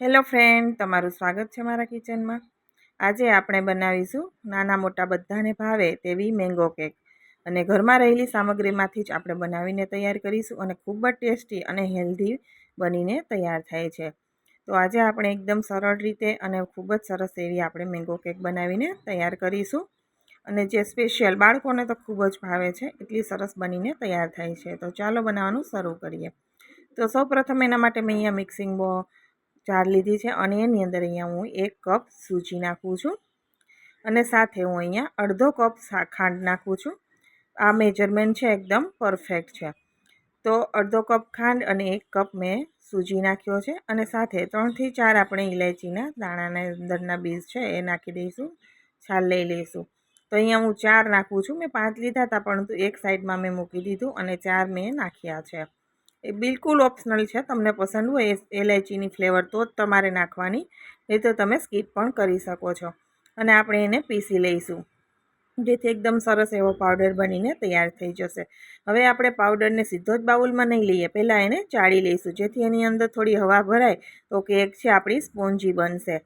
Hello friend, તમારું સ્વાગત છે મારા કિચનમાં. આજે આપણે બનાવીશું નાના મોટા બધાને ભાવે તેવી મેંગો કેક. અને ઘરમાં રહેલી સામગ્રીમાંથી જ આપણે બનાવીને તૈયાર કરીશું અને ખૂબ જ ટેસ્ટી અને હેલ્ધી બનીને તૈયાર થાય છે. તો આજે આપણે એકદમ સરળ રીતે અને ખૂબ જ સરસ એવી આપણે મેંગો કેક બનાવીને તૈયાર કરીશું. અને જે સ્પેશિયલ બાળકોને તો ખૂબ જ ભાવે છે, એટલી સરસ બનીને તૈયાર થાય છે. તો ચાલો બનાવવાનું શરૂ કરીએ. તો સૌપ્રથમ એના માટે મેં અહીંયા મિક્સિંગ બો જાર લીધી છે. અને એની અંદર અહીંયા હું એક કપ સૂજી નાખું છું. અને સાથે હું અહીંયા અડધો કપ ખાંડ નાખું છું. આ મેજરમેન્ટ છે એકદમ પરફેક્ટ છે. તો અડધો કપ ખાંડ અને એક કપ મેં સૂજી નાખ્યો છે. અને સાથે ત્રણથી ચાર આપણે ઇલાયચીના દાણાના અંદરના બીજ છે એ નાખી દઈશું. છાલ લઈ લઈશું. તો અહીંયા હું ચાર નાખું છું. મેં પાંચ લીધા હતા, પરંતુ એક સાઈડમાં મેં મૂકી દીધું અને ચાર મેં નાખ્યા છે. એ બિલકુલ ઓપ્શનલ છે, તમને પસંદ હોય એલાયચીની ફ્લેવર તો જ તમારે નાખવાની, નહીં તો તમે સ્કીપ પણ કરી શકો છો. અને આપણે એને પીસી લઈશું. જેથી એકદમ સરસ એવો પાવડર બનીને તૈયાર થઈ જશે. હવે આપણે પાવડરને સીધો જ બાઉલમાં નહીં લઈએ, પહેલાં એને ચાળી લઈશું. જેથી એની અંદર થોડી હવા ભરાય તો કેક છે આપણી સ્પોન્જી બનશે.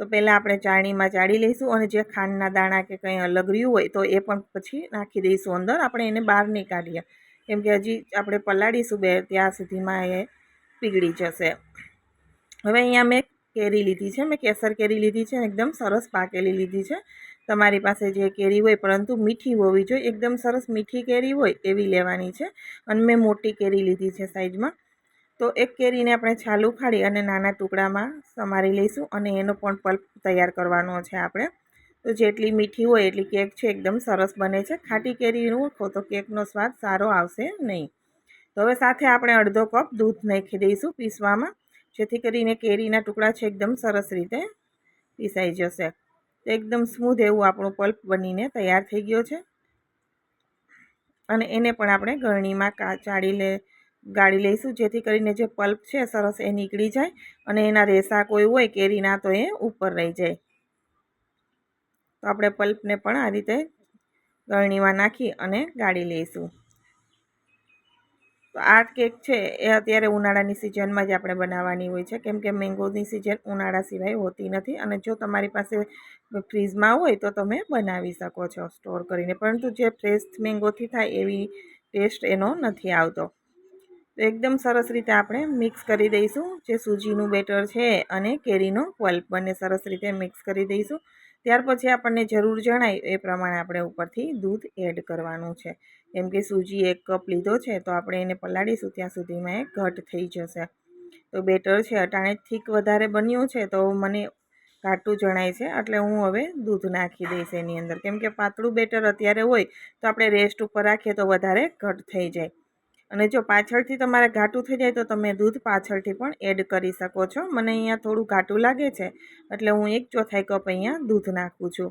તો પહેલાં આપણે ચાળણીમાં ચાળી લઈશું અને જે ખાંડના દાણા કે કંઈ અલગ રહ્યું હોય તો એ પણ પછી નાખી દઈશું અંદર. આપણે એને બહાર નહીં કાઢીએ કેમ કે હજી આપણે પલાળીશું બે, ત્યાં સુધીમાં એ પીગળી જશે. હવે અહીંયા મેં કેરી લીધી છે, મેં કેસર કેરી લીધી છે, એકદમ સરસ પાકેલી લીધી છે. તમારી પાસે જે કેરી હોય, પરંતુ મીઠી હોવી જોઈએ, એકદમ સરસ મીઠી કેરી હોય એવી લેવાની છે. અને મેં મોટી કેરી લીધી છે સાઈઝમાં. તો એક કેરીને આપણે છાલ ઉખાડી અને નાના ટુકડામાં સમારી લઈશું અને એનો પણ પલ્પ તૈયાર કરવાનો છે આપણે. તો જેટલી મીઠી હોય એટલી કેક છે એકદમ સરસ બને છે. ખાટી કેરીનું તો કેકનો સ્વાદ સારો આવશે નહીં. તો હવે સાથે આપણે અડધો કપ દૂધ નાખી દઈશું પીસવામાં, જેથી કરીને કેરીના ટુકડા છે એકદમ સરસ રીતે પીસાઈ જશે. એકદમ સ્મૂધ એવું આપણું પલ્પ બનીને તૈયાર થઈ ગયો છે. અને એને પણ આપણે ગરણીમાં ચાળી લે, ગાળી લઈશું, જેથી કરીને જે પલ્પ છે સરસ એ નીકળી જાય અને એના રેસા કોઈ હોય કેરીના તો એ ઉપર રહી જાય. તો આપણે પલ્પને પણ આ રીતે ગળણીમાં નાખી અને ગાળી લઈશું. તો આ કેક છે એ અત્યારે ઉનાળાની સિઝનમાં જ આપણે બનાવવાની હોય છે. કેમ કે મેંગોની સિઝન ઉનાળા સિવાય હોતી નથી અને જો તમારી પાસે ફ્રીઝમાં હોય તો તમે બનાવી શકો છો સ્ટોર કરીને. પરંતુ જે ફ્રેશ મેંગોથી થાય એવી ટેસ્ટ એનો નથી આવતો. તો એકદમ સરસ રીતે આપણે મિક્સ કરી દઈશું. જે સૂજીનું બેટર છે અને કેરીનો પલ્પ બંને સરસ રીતે મિક્સ કરી દઈશું. ત્યાર પછી આપણને જરૂર જણાય એ પ્રમાણે આપણે ઉપરથી દૂધ એડ કરવાનું છે. કેમ કે સૂજી એક કપ લીધો છે તો આપણે એને પલાળીશું ત્યાં સુધીમાં એ ઘટ થઈ જશે. તો બેટર છે, અટાણે થીક વધારે બન્યું છે તો મને ઘાટું જણાય છે એટલે હું હવે દૂધ નાખી દઈશ એની અંદર. કેમ કે પાતળું બેટર અત્યારે હોય તો આપણે રેસ્ટ ઉપર રાખીએ તો વધારે ઘટ થઈ જાય. અને જો પાછળથી તમારે ઘાટું થઈ જાય તો તમે દૂધ પાછળથી પણ એડ કરી શકો છો. મને અહીંયા થોડું ઘાટું લાગે છે, એટલે હું એક ચોથાઈ કપ અહીંયા દૂધ નાખું છું.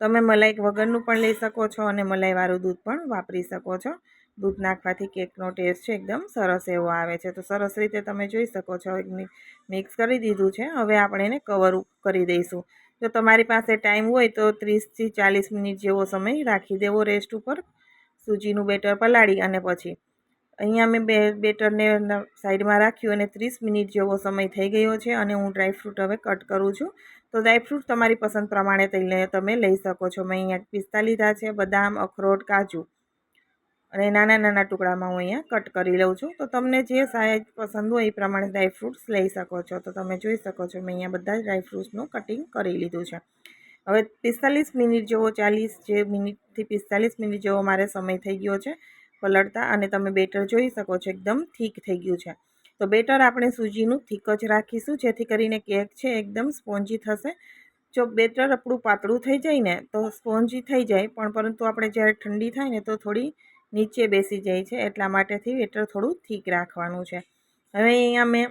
તમે મલાઈ વગરનું પણ લઈ શકો છો અને મલાઈવાળું દૂધ પણ વાપરી શકો છો. દૂધ નાખવાથી કેકનો ટેસ્ટ છે એકદમ સરસ એવો આવે છે. તો સરસ રીતે તમે જોઈ શકો છો મિક્સ કરી દીધું છે. હવે આપણે એને કવર કરી દઈશું. જો તમારી પાસે ટાઈમ હોય તો ત્રીસથી ચાલીસ મિનિટ જેવો સમય રાખી દેવો રેસ્ટ ઉપર. સૂજીનું બેટર પલાળી અને પછી અહીંયા મેં બે બેટરને સાઈડમાં રાખ્યું અને ત્રીસ મિનિટ જેવો સમય થઈ ગયો છે અને હું ડ્રાયફ્રૂટ હવે કટ કરું છું. તો ડ્રાયફ્રૂટ તમારી પસંદ પ્રમાણે તમે લઈ શકો છો. મેં અહીંયા પિસ્તા લીધા છે, બદામ, અખરોટ, કાજુ અને નાના નાના ટુકડામાં હું અહીંયા કટ કરી લઉં છું. તો તમને જે સાઈઝ પસંદ હોય એ પ્રમાણે ડ્રાયફ્રૂટ્સ લઈ શકો છો. તો તમે જોઈ શકો છો મેં અહીંયા બધા જ ડ્રાયફ્રૂટ્સનું કટિંગ કરી લીધું છે. હવે પિસ્તાલીસ મિનિટ જેવો, ચાલીસ જે મિનિટથી પિસ્તાલીસ મિનિટ જેવો મારે સમય થઈ ગયો છે પલળતા અને તમે બેટર જોઈ શકો છો, એકદમ થીક થઈ ગયું છે. તો બેટર આપણે સૂજીનું થીક જ રાખીશું, જેથી કરીને કેક છે એકદમ સ્પોન્જી થશે. જો બેટર આપણું પાતળું થઈ જાય ને, તો સ્પોન્જી થઈ જાય, પણ પરંતુ આપણે જ્યારે ઠંડી થાય ને, તો થોડી નીચે બેસી જાય છે, એટલા માટેથી બેટર થોડું થીક રાખવાનું છે. હવે અહીંયા મેં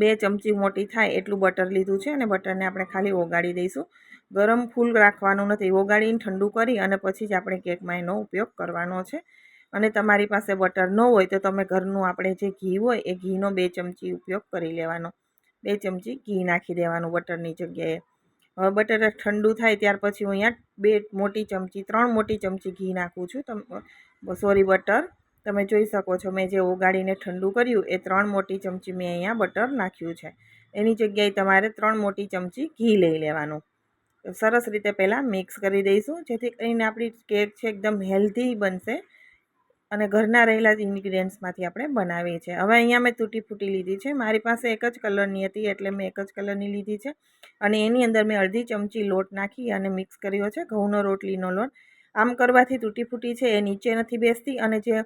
બે ચમચી મોટી થાય એટલું બટર લીધું છે અને બટરને આપણે ખાલી ઓગાળી દઈશું. ગરમ ફૂલ રાખવાનું નથી, ઓગાળીને ઠંડુ કરી અને પછી જ આપણે કેકમાં એનો ઉપયોગ કરવાનો છે. અને તમારી પાસે બટર ન હોય તો તમે ઘરનું આપણે જે ઘી હોય એ ઘીનો બે ચમચી ઉપયોગ કરી લેવાનો. બે ચમચી ઘી નાખી દેવાનું બટરની જગ્યાએ. હવે બટર ઠંડુ થાય ત્યાર પછી હું અહીંયા બે મોટી ચમચી, ત્રણ મોટી ચમચી ઘી નાખું છું. તમ સોરી બટર. તમે જોઈ શકો છો મેં જે ઓગાળીને ઠંડુ કર્યું એ ત્રણ મોટી ચમચી મેં અહીંયા બટર નાખ્યું છે. એની જગ્યાએ તમારે ત્રણ મોટી ચમચી ઘી લઈ લેવાનું. સરસ રીતે પહેલાં મિક્સ કરી દઈશું, જેથી કરીને આપણી કેક છે એકદમ હેલ્ધી બનશે અને ઘરના રહેલા જ ઇન્ગ્રીડિયન્ટ્સમાંથી આપણે બનાવીએ છીએ. હવે અહીંયા મેં તૂટી ફૂટી લીધી છે. મારી પાસે એક જ કલરની હતી, એટલે મેં એક જ કલરની લીધી છે. અને એની અંદર મેં અડધી ચમચી લોટ નાખી અને મિક્સ કર્યો છે, ઘઉંનો રોટલીનો લોટ. આમ કરવાથી તૂટી ફૂટી છે, એ નીચે નથી બેસતી અને જે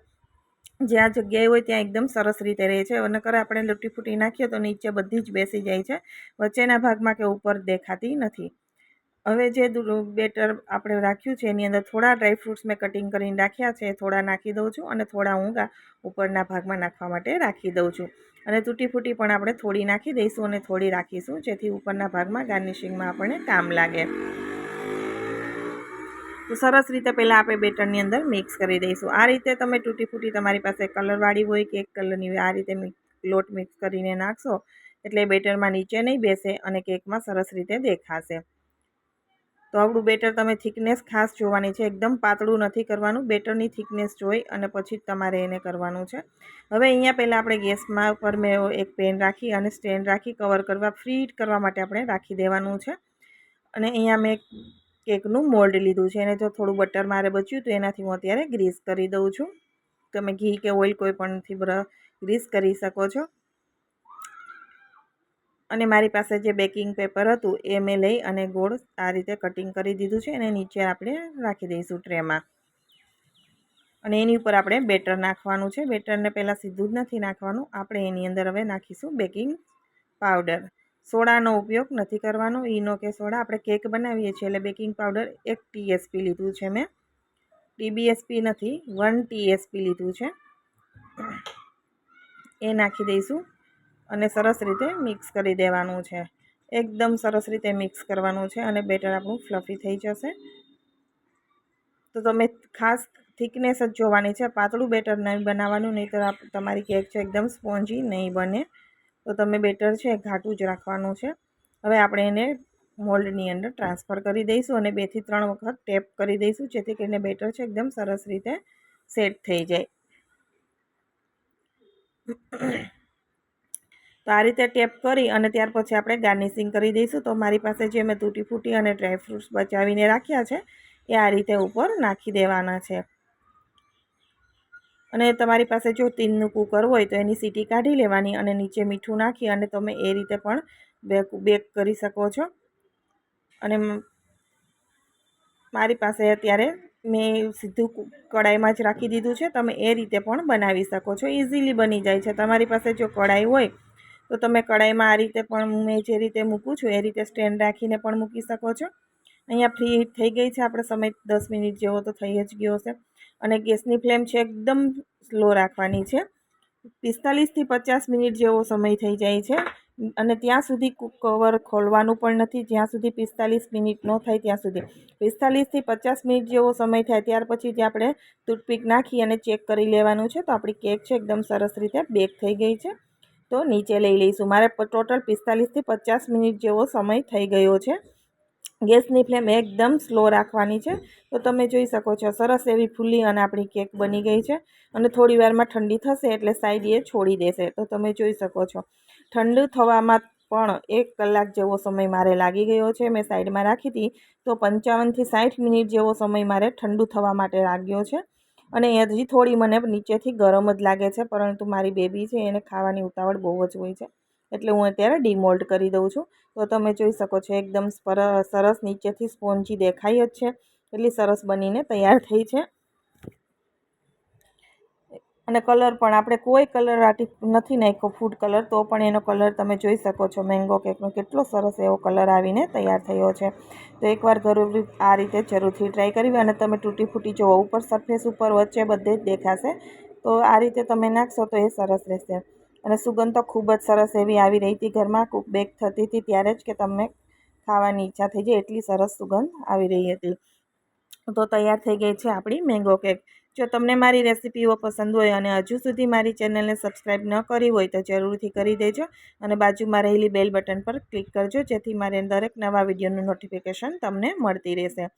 જ્યાં જગ્યાએ હોય ત્યાં એકદમ સરસ રીતે રહે છે. નકર આપણે લૂટી ફૂટી નાખીએ તો નીચે બધી જ બેસી જાય છે. વચ્ચેના ભાગમાં કે ઉપર દેખાતી નથી. હવે જે બેટર આપણે રાખ્યું છે, એની અંદર થોડા ડ્રાય ફ્રૂટ્સ મેં કટિંગ કરીને રાખ્યા છે, થોડા નાખી દઉં છું અને થોડા ઊંઘા ઉપરના ભાગમાં નાખવા માટે રાખી દઉં છું. અને તૂટી ફૂટી પણ આપણે થોડી નાખી દઈશું અને થોડી રાખીશું, જેથી ઉપરના ભાગમાં ગાર્નિશિંગમાં આપણને કામ લાગે. તો સરસ રીતે પહેલાં આપણે બેટરની અંદર મિક્સ કરી દઈશું. આ રીતે તમે તૂટી ફૂટી તમારી પાસે કલરવાળી હોય કે એક કલરની હોય, આ રીતે લોટ મિક્સ કરીને નાખશો એટલે બેટરમાં નીચે નહીં બેસે અને કેકમાં સરસ રીતે દેખાશે. તો આપણું બેટર તમે થિકનેસ ખાસ જોવાની છે. એકદમ પાતળું નથી કરવાનું, બેટરની થિકનેસ જોઈ અને પછી તમારે એને કરવાનું છે. હવે અહીંયા પહેલાં આપણે ગેસમાં ઉપર મેં એક પેન રાખી અને સ્ટેન્ડ રાખી કવર કરવા, ફ્રીટ કરવા માટે આપણે રાખી દેવાનું છે. અને અહીંયા મેં કેકનું મોલ્ડ લીધું છે. અને જો થોડું બટર મારે બચ્યું તો એનાથી હું અત્યારે ગ્રીસ કરી દઉં છું. તમે ઘી કે ઓઇલ કોઈ પણથી ગ્રીસ કરી શકો છો. અને મારી પાસે જે બેકિંગ પેપર હતું એ મેં લઈ અને ગોળ આ રીતે કટિંગ કરી દીધું છે અને નીચે આપણે રાખી દઈશું ટ્રેમાં. અને એની ઉપર આપણે બેટર નાખવાનું છે. બેટરને પહેલાં સીધું જ નથી નાખવાનું. આપણે એની અંદર હવે નાખીશું બેકિંગ પાવડર. સોડાનો ઉપયોગ નથી કરવાનો. ઈનો કે સોડા આપણે કેક બનાવીએ છીએ એટલે બેકિંગ પાવડર એક ટીએસપી લીધું છે મેં. ટીબીએસપી નથી, વન ટીએસપી લીધું છે. એ નાખી દઈશું. અને સરસ રીતે મિક્સ કરી દેવાનું છે. એકદમ સરસ રીતે મિક્સ કરવાનું છે અને બેટર આપણું ફ્લફી થઈ જશે. તો તમે ખાસ થિકનેસ જ જોવાની છે. પાતળું બેટર નહીં બનાવવાનું નહીં તો તમારી કેક છે એકદમ સ્પોન્જી નહીં બને. તો તમે બેટર છે ઘાટું જ રાખવાનું છે. હવે આપણે એને મોલ્ડની અંદર ટ્રાન્સફર કરી દઈશું અને બેથી ત્રણ વખત ટેપ કરી દઈશું, જેથી કરીને બેટર છે એકદમ સરસ રીતે સેટ થઈ જાય. તો આ રીતે ટેપ કરી અને ત્યાર પછી આપણે ગાર્નિશિંગ કરી દઈશું. તો મારી પાસે જે મેં તૂટી ફૂટી અને ડ્રાયફ્રૂટ્સ બચાવીને રાખ્યા છે, એ આ રીતે ઉપર નાખી દેવાના છે. અને તમારી પાસે જો તીનનું કુકર હોય તો એની સીટી કાઢી લેવાની અને નીચે મીઠું નાખી અને તમે એ રીતે પણ બેક બેક કરી શકો છો. અને મારી પાસે અત્યારે મેં સીધું કડાઈમાં જ રાખી દીધું છે. તમે એ રીતે પણ બનાવી શકો છો. ઇઝીલી બની જાય છે. તમારી પાસે જો કડાઈ હોય તો તમે કડાઈમાં આ રીતે પણ મેં જે રીતે મૂકું છું, એ રીતે સ્ટેન્ડ રાખીને પણ મૂકી શકો છો. અહીંયા ફ્રી થઈ ગઈ છે, આપણે સમય દસ મિનિટ જેવો તો થઈ જ ગયો હશે અને ગેસની ફ્લેમ છે એકદમ સ્લો રાખવાની છે. પિસ્તાલીસથી પચાસ મિનિટ જેવો સમય થઈ જાય છે. અને ત્યાં સુધી કવર ખોલવાનું પણ નથી, જ્યાં સુધી પિસ્તાલીસ મિનિટ ન થાય ત્યાં સુધી. પિસ્તાલીસથી પચાસ મિનિટ જેવો સમય થાય ત્યાર પછી જે આપણે ટૂથપીક નાખી અને ચેક કરી લેવાનું છે. તો આપણી કેક છે એકદમ સરસ રીતે બેક થઈ ગઈ છે. તો નીચે લઈ લઈશું. મારે ટોટલ પિસ્તાલીસથી પચાસ મિનિટ જેવો સમય થઈ ગયો છે. ગેસની ફ્લેમ એકદમ સ્લો રાખવાની છે. તો તમે જોઈ શકો છો, સરસ એવી ફૂલી અને આપણી કેક બની ગઈ છે. અને થોડી વારમાં ઠંડી થશે એટલે સાઈડ એ છોડી દેશે. તો તમે જોઈ શકો છો. ઠંડુ થવામાં પણ એક કલાક જેવો સમય મારે લાગી ગયો છે. મેં સાઈડમાં રાખી હતી. તો પંચાવનથી સાઠ મિનિટ જેવો સમય મારે ઠંડુ થવા માટે લાગ્યો છે. અને હજી થોડી મને નીચેથી ગરમ જ લાગે છે, પરંતુ મારી બેબી છે, એને ખાવાની ઉતાવળ બહુ જ હોય છે. એટલે હું અત્યારે ડિમોલ્ટ કરી દઉં છું. તો તમે જોઈ શકો છો, એકદમ સરસ નીચેથી સ્પોન્જી દેખાય જ છે. એટલી સરસ બનીને તૈયાર થઈ છે. અને કલર પણ આપણે કોઈ કલર આટી નથી નાખ્યો ફૂડ કલર, તો પણ એનો કલર તમે જોઈ શકો છો. મેંગો કેકનો કેટલો સરસ એવો કલર આવીને તૈયાર થયો છે. તો એકવાર જરૂરી આ રીતે જરૂરથી ટ્રાય કરવી અને તમે તૂટી ફૂટી જુઓ, ઉપર સરફેસ ઉપર વચ્ચે બધે જ દેખાશે. તો આ રીતે તમે નાખશો તો એ સરસ રહેશે. અને સુગંધ તો ખૂબ જ સરસ એવી આવી રહી હતી ઘરમાં કૂક બેક થતી હતી ત્યારે જ કે તમને ખાવાની ઈચ્છા થઈ જાય એટલી સરસ સુગંધ આવી રહી હતી. તો તૈયાર થઈ ગઈ છે આપણી મેંગો કેક. જો તમને મારી રેસિપીઓ પસંદ હોય અને હજુ સુધી મારી ચેનલને સબસ્ક્રાઈબ ન કરી હોય તો જરૂરથી કરી દેજો અને બાજુમાં રહેલી બેલ બટન પર ક્લિક કરજો જેથી મારે દરેક નવા વિડીયોનું નોટિફિકેશન તમને મળતી રહેશે.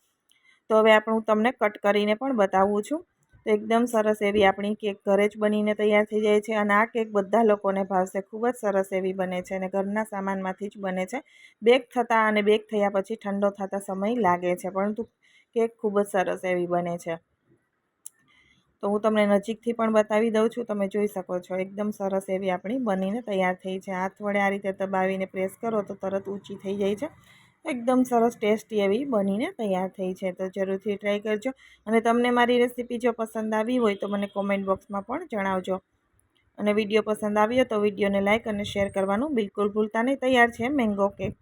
તો હવે આપણે હું તમને કટ કરીને પણ બતાવું છું. તો એકદમ સરસ એવી આપણી કેક ઘરે જ બનીને તૈયાર થઈ જાય છે અને આ કેક બધા લોકોને ભાવશે. ખૂબ જ સરસ એવી બને છે અને ઘરના સામાનમાંથી જ બને છે. બેક થતાં અને બેક થયા પછી ઠંડો થતાં સમય લાગે છે, પરંતુ કેક ખૂબ જ સરસ એવી બને છે. તો હું તમને નજીકથી પણ બતાવી દઉં છું. તમે જોઈ શકો છો, એકદમ સરસ એવી આપણી બનીને તૈયાર થઈ છે. હાથ વડે આ રીતે દબાવીને પ્રેસ કરો તો તરત ઊંચી થઈ જાય છે. એકદમ સરસ ટેસ્ટી એવી બનીને તૈયાર થઈ છે. તો જરૂરથી ટ્રાય કરજો. અને તમને મારી રેસીપી જો પસંદ આવી હોય તો મને કોમેન્ટ બોક્સમાં પણ જણાવજો. અને વીડિયો પસંદ આવ્યો તો વિડીયોને લાઇક અને શેર કરવાનું બિલકુલ ભૂલતા નહીં. તૈયાર છે મેંગો કેક.